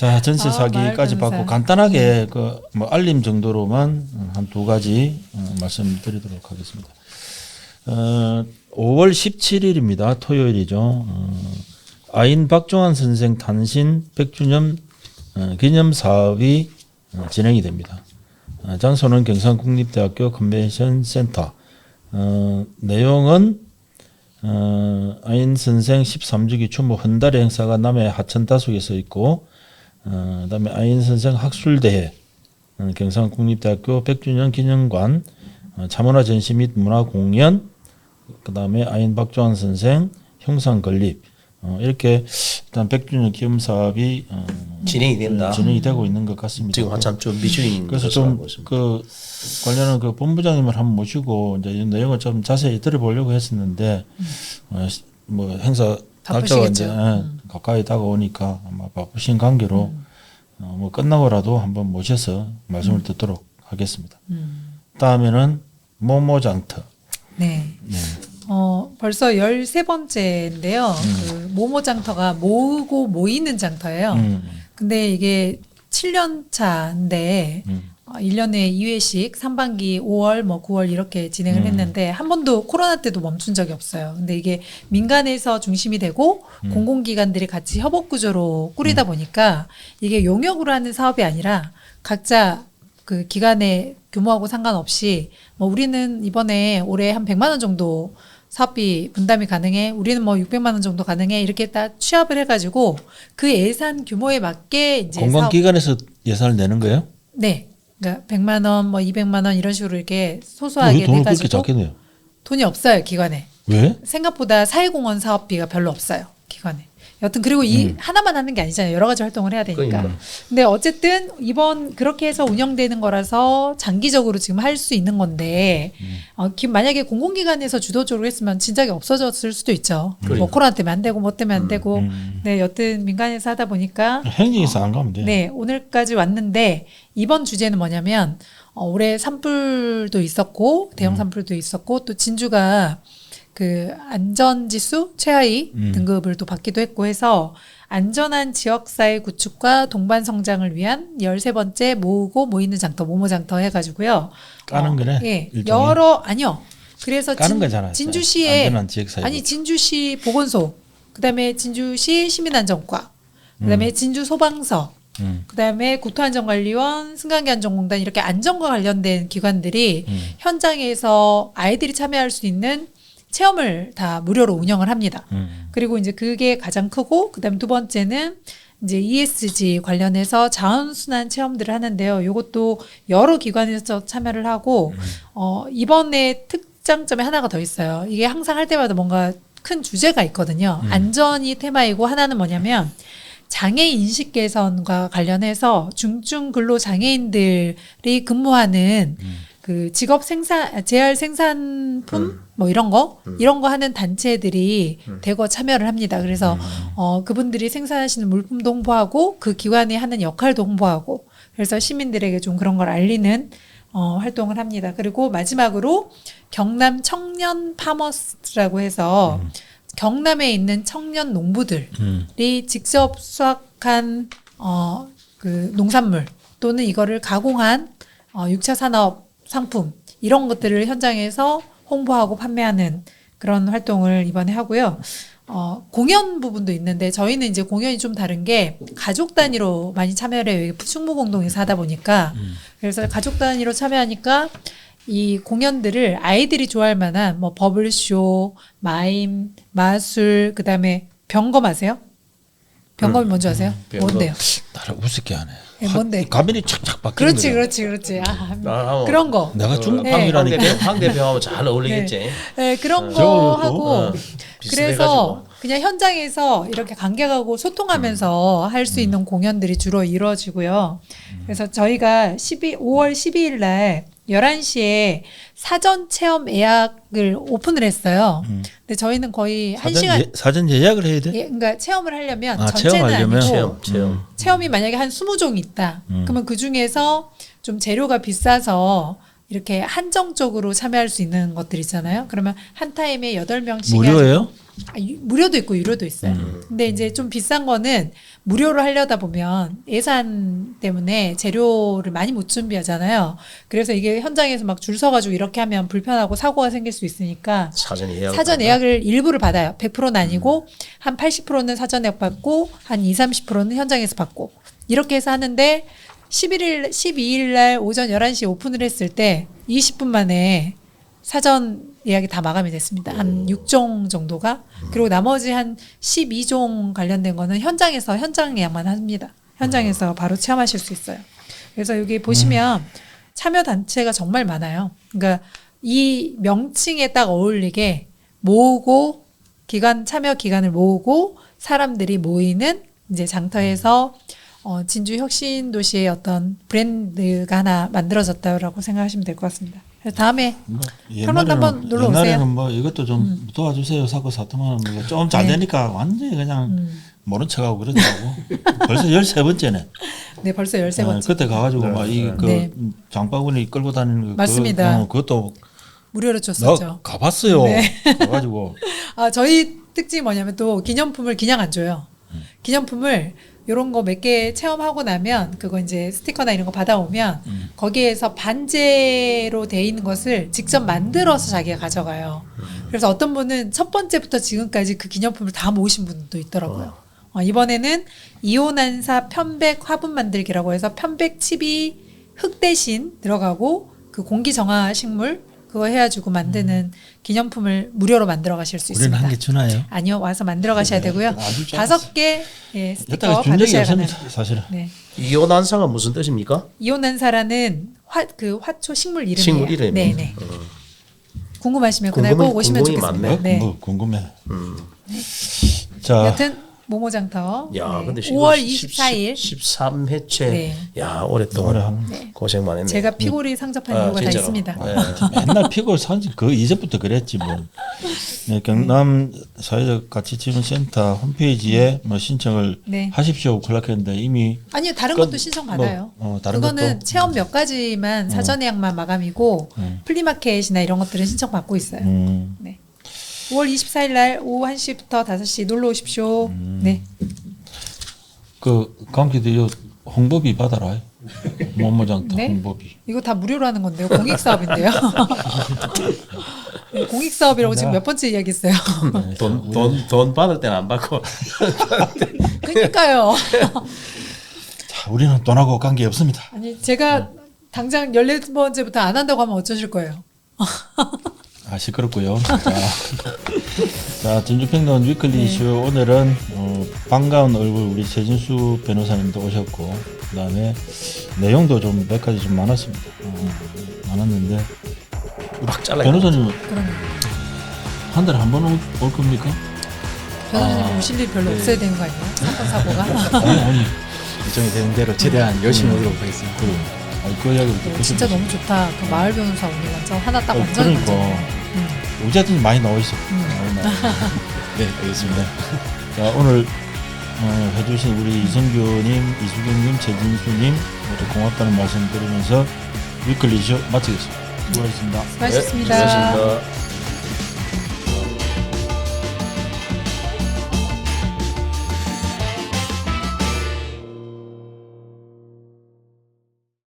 자 전세 아, 사기까지 받고. 간단하게 그 뭐 알림 정도로만 한 두 가지 어, 말씀드리도록 하겠습니다. 어, 5월 17일입니다. 토요일이죠. 어, 아인 박종환 선생 탄신 100주년 어, 기념 사업이 어, 진행이 됩니다. 어, 장소는 경상국립대학교 컨벤션 센터. 어, 내용은 어, 아인 선생 13주기 추모 헌달의 행사가 남해 하천 다속에서 있고 어, 그다음에 아인 선생 학술대회 어, 경상국립대학교 100주년 기념관 어, 참문화 전시 및 문화 공연 그다음에 아인 박조한 선생 형상 건립 어, 이렇게 일단 100주년 기념 사업이 어, 진행이 된다. 진행이 되고 있는 것 같습니다. 지금 한참 준비 중인 그래서 좀. 그 관련한 그 본부장님을 한번 모시고 이제 이 내용을 좀 자세히 들어보려고 했었는데 어, 시- 뭐 행사 날짜가 이제. 예, 가까이 다가오니까 아마 바쁘신 관계로 어, 뭐 끝나고라도 한번 모셔서 말씀을 듣도록 하겠습니다. 다음에는 모모장터. 네. 어, 벌써 13번째인데요. 그 모모 장터가 모으고 모이는 장터예요. 음, 근데 이게 7년 차인데 음. 어, 1년에 2회씩 3반기 5월 뭐 9월 이렇게 진행을 음. 했는데 한 번도 코로나 때도 멈춘 적이 없어요. 근데 이게 민간에서 중심이 되고 음. 공공기관들이 같이 협업 구조로 꾸리다 보니까 이게 용역으로 하는 사업이 아니라 각자 그 기관의 규모하고 상관없이 뭐 우리는 이번에 올해 한 100만 원 정도 사업비 분담이 가능해. 우리는 뭐 600만 원 정도 가능해. 이렇게 딱 취합을 해 가지고 그 예산 규모에 맞게 이제 공공기관에서 예산을 내는 거예요? 네. 그러니까 100만 원, 뭐 200만 원 이런 식으로 이렇게 왜 소소하게 돈을 내 그렇게 가지고 작게 내요? 돈이 없어요, 기관에. 왜? 생각보다 사회공헌 사업비가 별로 없어요, 기관에. 여튼 그리고 이 음. 하나만 하는 게 아니잖아요. 여러 가지 활동을 해야 되니까. 그러니까. 근데 어쨌든 이번 그렇게 해서 운영되는 거라서 장기적으로 지금 할 수 있는 건데 음. 어, 기- 만약에 공공기관에서 주도적으로 했으면 진작에 없어졌을 수도 있죠. 뭐 그러니까. 코로나 때문에 안 되고 뭐 때문에 안 되고. 음. 네, 여튼 민간에서 하다 보니까 행정에서 안 가면 돼. 네, 오늘까지 왔는데 이번 주제는 뭐냐면 어, 올해 산불도 있었고 대형 산불도 있었고 또 진주가 그 안전지수 최하위 음. 등급을 또 받기도 했고 해서 안전한 지역사회 구축과 동반 성장을 위한 13번째 모으고 모이는 장터 모모장터 해가지고요. 까는 거네, 예, 일종의. 여러 아니요. 그래서 까는 진, 거잖아요. 진주시에 안전한 지역사회 아니 진주시 보건소, 그다음에 진주시 시민안전과, 그다음에 진주 소방서, 음. 그다음에 국토안전관리원, 승강기안전공단 이렇게 안전과 관련된 기관들이 음. 현장에서 아이들이 참여할 수 있는 체험을 다 무료로 운영을 합니다. 음. 그리고 이제 그게 가장 크고 그다음 두 번째는 이제 ESG 관련해서 자원순환 체험들을 하는데요. 이것도 여러 기관에서 참여를 하고 어 이번에 특장점이 하나가 더 있어요. 이게 항상 할 때마다 뭔가 큰 주제가 있거든요. 안전이 테마이고 하나는 뭐냐면 장애인 인식 개선과 관련해서 중증 근로 장애인들이 근무하는 그 직업 생산 재활 생산품? 뭐 이런 거? 이런 거 하는 단체들이 대거 참여를 합니다. 그래서 어 그분들이 생산하시는 물품도 홍보하고 그 기관이 하는 역할도 홍보하고 그래서 시민들에게 좀 그런 걸 알리는 어 활동을 합니다. 그리고 마지막으로 경남 청년 파머스라고 해서 경남에 있는 청년 농부들 음. 이 직접 수확한 어그 농산물 또는 이거를 가공한 어 6차 산업 상품 이런 것들을 현장에서 홍보하고 판매하는 그런 활동을 이번에 하고요. 어 공연 부분도 있는데 저희는 이제 공연이 좀 다른 게 가족 단위로 많이 참여를 해요. 충무 공동에서 하다 보니까 그래서 가족 단위로 참여하니까 이 공연들을 아이들이 좋아할 만한 뭐 버블쇼, 마임, 마술, 그다음에 병검 아세요? 병검이 뭔지 아세요? 병검. 뭔데요? 나를 우습게 하네. 예, 뭔데? 가면이 착착 바뀌는 그렇지, 거야. 그렇지, 그렇지. 아, 아, 그런 거. 내가 그 중국방이라니까. 황대병, 황대병하고 잘 어울리겠지. 네, 그런 거 저걸로 또? 하고 어, 그래서. 그냥 현장에서 이렇게 관객하고 소통하면서 할수 있는 공연들이 주로 이루어지고요. 그래서 저희가 12, 5월 12일 날 11시에 사전 체험 예약을 오픈을 했어요. 근데 저희는 거의 한 사전, 시간 예, 사전 예약을 해야 돼? 예, 그러니까 체험을 하려면 아, 전체는 체험하려면? 아니고 체험, 체험. 체험이 만약에 한 20종이 있다. 음. 그러면 그 중에서 좀 재료가 비싸서 이렇게 한정적으로 참여할 수 있는 것들 있잖아요. 그러면 한 타임에 8명씩 무료예요? 아, 유- 무료도 있고 유료도 있어요. 근데 이제 좀 비싼 거는 무료로 하려다 보면 예산 때문에 재료를 많이 못 준비하잖아요. 그래서 이게 현장에서 막 줄 서가지고 이렇게 하면 불편하고 사고가 생길 수 있으니까 사전 예약. 사전 예약을 일부를 받아요. 100%는 아니고 한 80%는 사전 예약 받고 한 2, 30%는 현장에서 받고 이렇게 해서 하는데 11일 12일 날 오전 11시에 오픈을 했을 때 20분 만에 사전 예약이 다 마감이 됐습니다. 한 6종 정도가 그리고 나머지 한 12종 관련된 거는 현장에서 현장 예약만 합니다. 현장에서 바로 체험하실 수 있어요. 그래서 여기 보시면 참여 단체가 정말 많아요. 그러니까 이 명칭에 딱 어울리게 모으고 기간 참여 기간을 모으고 사람들이 모이는 이제 장터에서 어, 진주 혁신 도시의 어떤 브랜드가 하나 만들어졌다라고 생각하시면 될 것 같습니다. 그래서 다음에 뭐 평론도 한번 놀러 오세요. 음. 옛날에는 뭐 이것도 좀 도와주세요 사고 사통하는 거좀잘 네. 되니까 완전히 그냥 음. 모른 척하고 그러더라고. 벌써 열세 번째네. 네 벌써 열세 번째 그때 가가지고 막이그 네. 장바구니 끌고 다니는 거 맞습니다. 그, 어, 그것도 무료로 나 줬었죠. 가봤어요. 네. 가가지고 아 저희 특징이 뭐냐면 또 기념품을 그냥 안 줘요. 기념품을 요런 거 몇 개 체험하고 나면 그거 이제 스티커나 이런 거 받아오면 거기에서 반제로 돼 있는 것을 직접 만들어서 자기가 가져가요. 그래서 어떤 분은 첫 번째부터 지금까지 그 기념품을 다 모으신 분도 있더라고요. 어, 이번에는 이온한사 편백 화분 만들기라고 해서 편백 칩이 흙 대신 들어가고 그 공기 정화 식물 그거 해가지고 만드는 기념품을 무료로 만들어 가실 수 우리는 있습니다. 한 개 주나요? 아니요 와서 만들어 가셔야 되고요. 아주 작았어. 다섯 개 예, 스티커 여태까지 준 적이 받으셔야. 없습니다. 사실은. 네. 이온한사가 무슨 뜻입니까? 이온한사라는 화 그 화초 식물 이름이에요. 식물 이름이. 네네. 궁금하시면 그날 꼭 오시면 궁금이 좋겠습니다. 많네. 네. 뭐 궁금해. 음. 자, 여튼 모모장터 야, 네. 근데 5월 24일 13회째. 네. 야, 오랫동안 오래 하는 네. 고생 많았네. 제가 피골이 상접한 아, 이유가 다 진짜로. 있습니다. 네. 맨날 피고 산지 그 이제부터 그랬지 뭐. 네, 경남 사회적 가치 지원 센터 홈페이지에 뭐 신청을 네. 하십시오 클락했는데 이미 아니요 다른 그건 것도 신청 받아요. 뭐, 어, 다른 그거는 것도? 체험 몇 가지만 사전 예약만 마감이고 음. 플리마켓이나 이런 것들은 신청 받고 있어요. 음, 네. 5월 24일 날 오후 1시부터 5시 놀러 오십시오. 음. 네. 그 감기도 요 홍보비 받아라. 모모장터 네? 홍보비. 이거 다 무료로 하는 건데요. 공익 사업인데요. 네, 공익 사업이라고 지금 몇 번째 이야기했어요. 돈, 돈, 돈 받을 때는 안 받고. 그러니까요. 자, 우리는 돈하고 관계 없습니다. 아니 제가 당장 14번째부터 안 한다고 하면 어쩌실 거예요? 아 시끄럽고요. 자, 자 진주평론 위클리 네. 이슈 오늘은 어, 반가운 얼굴 우리 최진수 변호사님도 오셨고 그다음에 내용도 좀 몇 가지 좀 많았습니다. 어, 많았는데 막 잘라. 변호사님 그럼 한 달에 한 번 올 겁니까? 변호사님 오실 일 별로 없어야 되는 거 아니에요? 사건 사고가. 아니 아니 일정이 되는 대로 최대한 열심히 오도록 하겠습니다. 그래. 아니, 그 이야기를 듣고 네, 진짜 싶어서. 너무 좋다. 그 마을 변호사 오늘 완전 하나 딱 어, 완전 그러니까. 음. 어쨌든 많이 나와 있어. 많이 나와 있어. 네, 알겠습니다. 자 오늘 어, 해주신 우리 이성규님, 이수경님, 최진수님 모두 고맙다는 말씀 드리면서 위클리 이슈 마치겠습니다. 수고하셨습니다. 수고하셨습니다. 네, 수고하셨습니다.